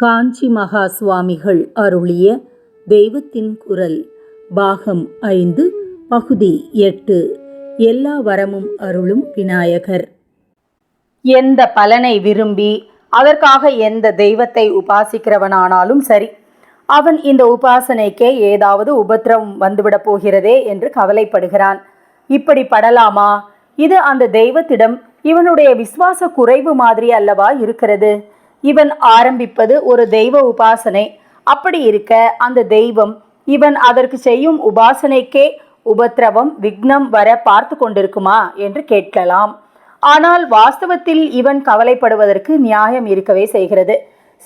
காஞ்சி மகா சுவாமிகள் அருளிய தெய்வத்தின் குரல் பாகம் ஐந்து பகுதி எட்டு. எல்லா வரமும் அருளும் விநாயகர். எந்த பலனை விரும்பி அதற்காக எந்த தெய்வத்தை உபாசிக்கிறவனானாலும் சரி அவன் இந்த உபாசனைக்கே ஏதாவது உபத்திரவம் வந்துவிடப் போகிறதே என்று கவலைப்படுகிறான். இப்படி படலாமா? இது அந்த தெய்வத்திடம் இவனுடைய விசுவாச குறைவு மாதிரி அல்லவா இருக்கிறது? இவன் ஆரம்பிப்பது ஒரு தெய்வ உபாசனை. அப்படி இருக்க அந்த தெய்வம் இவன் அதற்கு செய்யும் உபாசனைக்கே உபத்திரவம் விக்னம் வர பார்த்து கொண்டிருக்குமா என்று கேட்கலாம். ஆனால் வாஸ்தவத்தில் இவன் கவலைப்படுவதற்கு நியாயம் இருக்கவே செய்கிறது.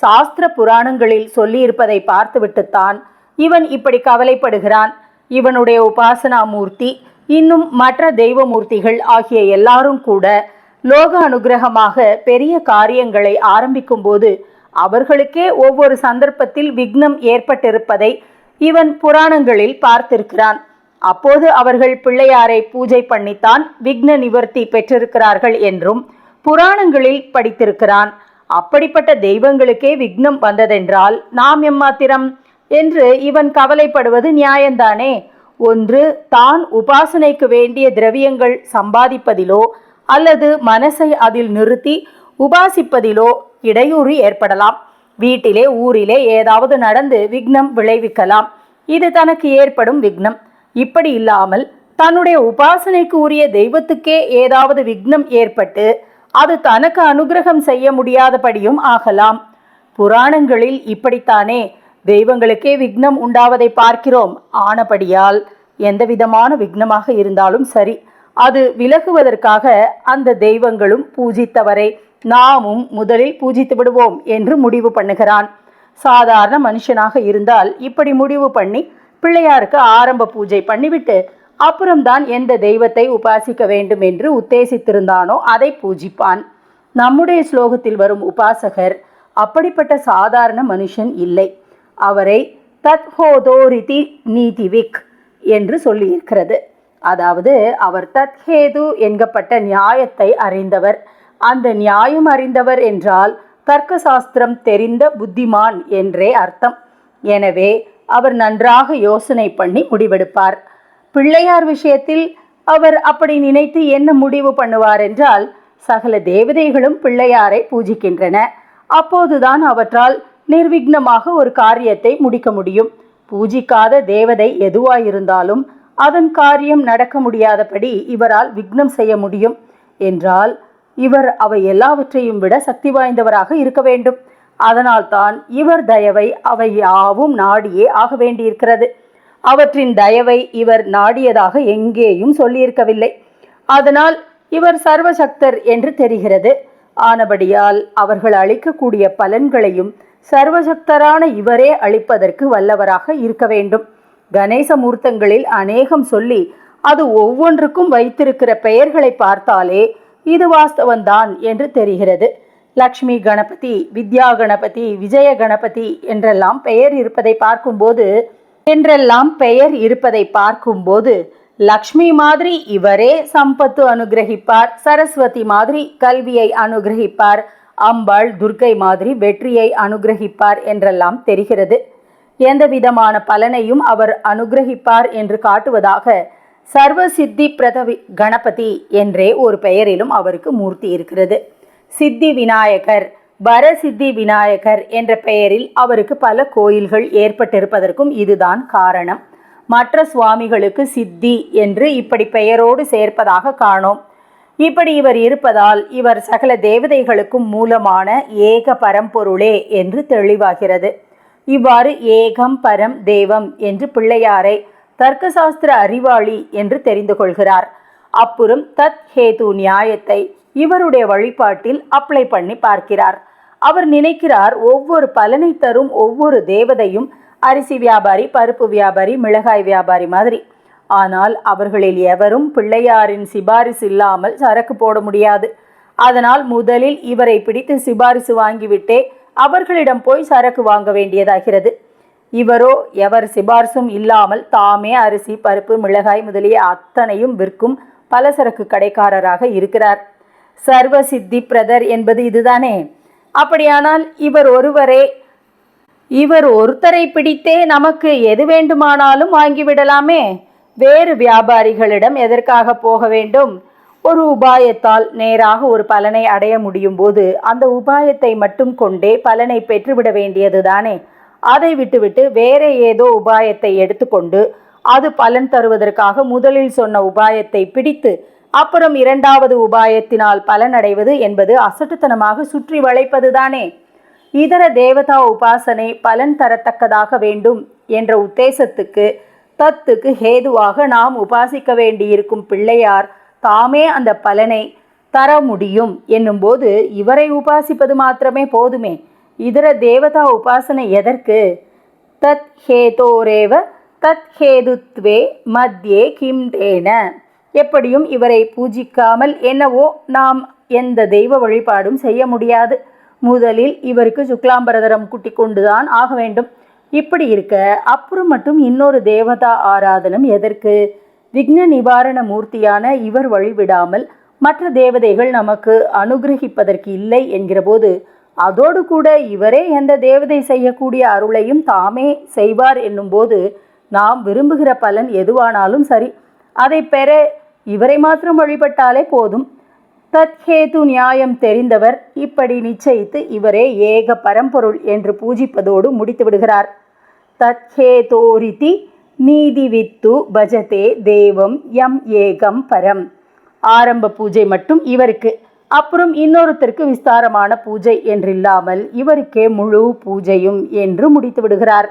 சாஸ்திர புராணங்களில் சொல்லியிருப்பதை பார்த்துவிட்டுத்தான் இவன் இப்படி கவலைப்படுகிறான். இவனுடைய உபாசனா மூர்த்தி இன்னும் மற்ற தெய்வ மூர்த்திகள் ஆகிய எல்லாரும் கூட லோக அனுகிரகமாக பெரிய காரியங்களை ஆரம்பிக்கும் போது அவர்களுக்கே ஒவ்வொரு சந்தர்ப்பத்தில் விக்னம் ஏற்பட்டிருப்பதை இவன் புராணங்களில் பார்த்திருக்கிறான். அப்போது அவர்கள் பிள்ளையாரை பூஜை பண்ணித்தான் விக்ன நிவர்த்தி பெற்றிருக்கிறார்கள் என்றும் புராணங்களில் படித்திருக்கிறான். அப்படிப்பட்ட தெய்வங்களுக்கே விக்னம் வந்ததென்றால் நாம் எம்மாத்திரம்? என்று இவன் கவலைப்படுவது நியாயந்தானே. ஒன்று தான் உபாசனைக்கு வேண்டிய திரவியங்கள் சம்பாதிப்பதிலோ அல்லது மனசை அதில் நிறுத்தி உபாசிப்பதிலோ இடையூறு ஏற்படலாம். வீட்டிலே ஊரிலே ஏதாவது நடந்து விக்னம் விளைவிக்கலாம். இது தனக்கு ஏற்படும் விக்னம். இப்படி இல்லாமல் தன்னுடைய உபாசனைக்கு உரிய தெய்வத்துக்கே ஏதாவது விக்னம் ஏற்பட்டு அது தனக்கு அனுகிரகம் செய்ய முடியாதபடியும் ஆகலாம். புராணங்களில் இப்படித்தானே தெய்வங்களுக்கே விக்னம் உண்டாவதை பார்க்கிறோம். ஆனபடியால் எந்த விதமான விக்னமாக இருந்தாலும் சரி அது விலகுவதற்காக அந்த தெய்வங்களும் பூஜித்தவரை நாமும் முதலில் பூஜித்து விடுவோம் என்று முடிவு பண்ணுகிறான். சாதாரண மனுஷனாக இருந்தால் இப்படி முடிவு பண்ணி பிள்ளையாருக்கு ஆரம்ப பூஜை பண்ணிவிட்டு அப்புறம்தான் எந்த தெய்வத்தை உபாசிக்க வேண்டும் என்று உத்தேசித்திருந்தானோ அதை பூஜிப்பான். நம்முடைய ஸ்லோகத்தில் வரும் உபாசகர் அப்படிப்பட்ட சாதாரண மனுஷன் இல்லை. அவரை தத்ஹோதோரிதி நீதிவிக் என்று சொல்லியிருக்கிறது. அதாவது அவர் தத்ஹேது என்கப்பட்ட நியாயத்தை அறிந்தவர். அந்த நியாயம் அறிந்தவர் என்றால் தர்க்க சாஸ்திரம் தெரிந்த புத்திமான் என்றே அர்த்தம். எனவே அவர் நன்றாக யோசனை பண்ணி முடிவெடுப்பார். பிள்ளையார் விஷயத்தில் அவர் அப்படி நினைத்து என்ன முடிவு பண்ணுவார் என்றால் சகல தேவதைகளும் பிள்ளையாரை பூஜிக்கின்றன. அப்போதுதான் அவற்றால் நிர்விக்னமாக ஒரு காரியத்தை முடிக்க முடியும். பூஜிக்காத தேவதை எதுவாயிருந்தாலும் அதன் காரியம் நடக்க முடியாதபடி இவரால் விக்னம் செய்ய முடியும் என்றால் இவர் அவை எல்லாவற்றையும் விட சக்தி வாய்ந்தவராக இருக்க வேண்டும். அதனால்தான் இவர் தயவை அவை யாவும் நாடியே ஆக வேண்டியிருக்கிறது. அவற்றின் தயவை இவர் நாடியதாக எங்கேயும் சொல்லியிருக்கவில்லை. அதனால் இவர் சர்வசக்தர் என்று தெரிகிறது. ஆனபடியால் அவர்கள் அளிக்கக்கூடிய பலன்களையும் சர்வசக்தரான இவரே அளிப்பதற்கு வல்லவராக இருக்க வேண்டும். கணேச மூர்த்தங்களில் அநேகம் சொல்லி அது ஒவ்வொன்றுக்கும் வைத்திருக்கிற பெயர்களை பார்த்தாலே இது வாஸ்தவன்தான் என்று தெரிகிறது. லக்ஷ்மி கணபதி வித்யா கணபதி விஜய கணபதி என்றெல்லாம் பெயர் இருப்பதை பார்க்கும்போது என்றெல்லாம் பெயர் இருப்பதை பார்க்கும்போது லக்ஷ்மி மாதிரி இவரே சம்பத்து அனுகிரகிப்பார் சரஸ்வதி மாதிரி கல்வியை அனுகிரகிப்பார் அம்பாள் துர்க்கை மாதிரி வெற்றியை அனுகிரகிப்பார் என்றெல்லாம் தெரிகிறது. எந்த விதமான பலனையும் அவர் அனுகிரகிப்பார் என்று காட்டுவதாக சர்வ சித்தி பிரதவி கணபதி என்றே ஒரு பெயரிலும் அவருக்கு மூர்த்தி இருக்கிறது. சித்தி விநாயகர் வரசித்தி விநாயகர் என்ற பெயரில் அவருக்கு பல கோயில்கள் ஏற்பட்டிருப்பதற்கும் இதுதான் காரணம். மற்ற சுவாமிகளுக்கு சித்தி என்று இப்படி பெயரோடு சேர்ப்பதாக காணோம். இப்படி இவர் இருப்பதால் இவர் சகல தேவதைகளுக்கும் மூலமான ஏக பரம்பொருளே என்று தெளிவாகிறது. இவ்வாறு ஏகம் பரம் தேவம் என்று பிள்ளையாரை தர்க்கசாஸ்திர அறிவாளி என்று தெரிந்து கொள்கிறார். அப்புறம் தத் ஹேது நியாயத்தை இவருடைய வழிபாட்டில் அப்ளை பண்ணி பார்க்கிறார். அவர் நினைக்கிறார் ஒவ்வொரு பலனை தரும் ஒவ்வொரு தேவதையும் அரிசி வியாபாரி பருப்பு வியாபாரி மிளகாய் வியாபாரி மாதிரி. ஆனால் அவர்களில் எவரும் பிள்ளையாரின் சிபாரிசு இல்லாமல் சரக்கு போட முடியாது. அதனால் முதலில் இவரை பிடித்து சிபாரிசு வாங்கிவிட்டே அவர்களிடம் போய் சரக்கு வாங்க வேண்டியதாகிறது. இவரோ எவர் சிபார்சும் இல்லாமல் தாமே அரிசி பருப்பு மிளகாய் முதலிய அத்தனையும் விற்கும் பலசரக்கு கடைக்காரராக இருக்கிறார். சர்வ சித்தி பிரதர் என்பது இதுதானே? அப்படியானால் இவர் ஒருவரே இவர் ஒருத்தரை பிடித்தே நமக்கு எது வேண்டுமானாலும் வாங்கிவிடலாமே வேறு வியாபாரிகளிடம் எதற்காக போக வேண்டும்? ஒரு உபாயத்தால் நேராக ஒரு பலனை அடைய முடியும் போது அந்த உபாயத்தை மட்டும் கொண்டே பலனை பெற்றுவிட வேண்டியதுதானே அதை விட்டுவிட்டு வேற ஏதோ உபாயத்தை எடுத்துக்கொண்டு அது பலன் தருவதற்காக முதலில் சொன்ன உபாயத்தை பிடித்து அப்புறம் இரண்டாவது உபாயத்தினால் பலனடைவது என்பது அசட்டுத்தனமாக சுற்றி வளைப்பதுதானே இதர தேவதா உபாசனை பலன் தரத்தக்கதாக வேண்டும் என்ற உத்தேசத்துக்கு தத்துக்கு ஹேதுவாக நாம் உபாசிக்க வேண்டியிருக்கும் பிள்ளையார் தாமே அந்த பலனை தர முடியும் என்னும்போது இவரை உபாசிப்பது மாத்திரமே போதுமே. இதர தேவதா உபாசனை எதற்கு? தத் ஹேதோரேவ தத் ஹேதுத்வே மத்தியே கிம் தேன எப்படியும் இவரை பூஜிக்காமல் என்னவோ நாம் எந்த தெய்வ வழிபாடும் செய்ய முடியாது. முதலில் இவருக்கு சுக்லாம்பரதரம் குட்டி கொண்டுதான் ஆக வேண்டும். இப்படி இருக்க அப்புறம் மட்டும் இன்னொரு தேவதா ஆராதனம் எதற்கு? விக்ன நிவாரண மூர்த்தியான இவர் வழிவிடாமல் மற்ற தேவதைகள் நமக்கு அனுகிரகிப்பதற்கு இல்லை என்கிறபோது அதோடு கூட இவரே எந்த தேவதை செய்யக்கூடிய அருளையும் தாமே செய்வார் என்னும்போது நாம் விரும்புகிற பலன் எதுவானாலும் சரி அதை பெற இவரை மாத்திரம் வழிபட்டாலே போதும். தத்ஹேது நியாயம் தெரிந்தவர் இப்படி நிச்சயித்து இவரே ஏக பரம்பொருள் என்று பூஜிப்பதோடு முடித்து விடுகிறார் தத்ஹேதோரிதி நீதிவித்து பஜதே தேவம் யம் ஏகம் பரம். ஆரம்ப பூஜை மட்டும் இவருக்கு. அப்புறம் இன்னொருத்தருக்கு விஸ்தாரமான பூஜை என்றில்லாமல் இவருக்கே முழு பூஜையும் என்று முடித்து விடுகிறார்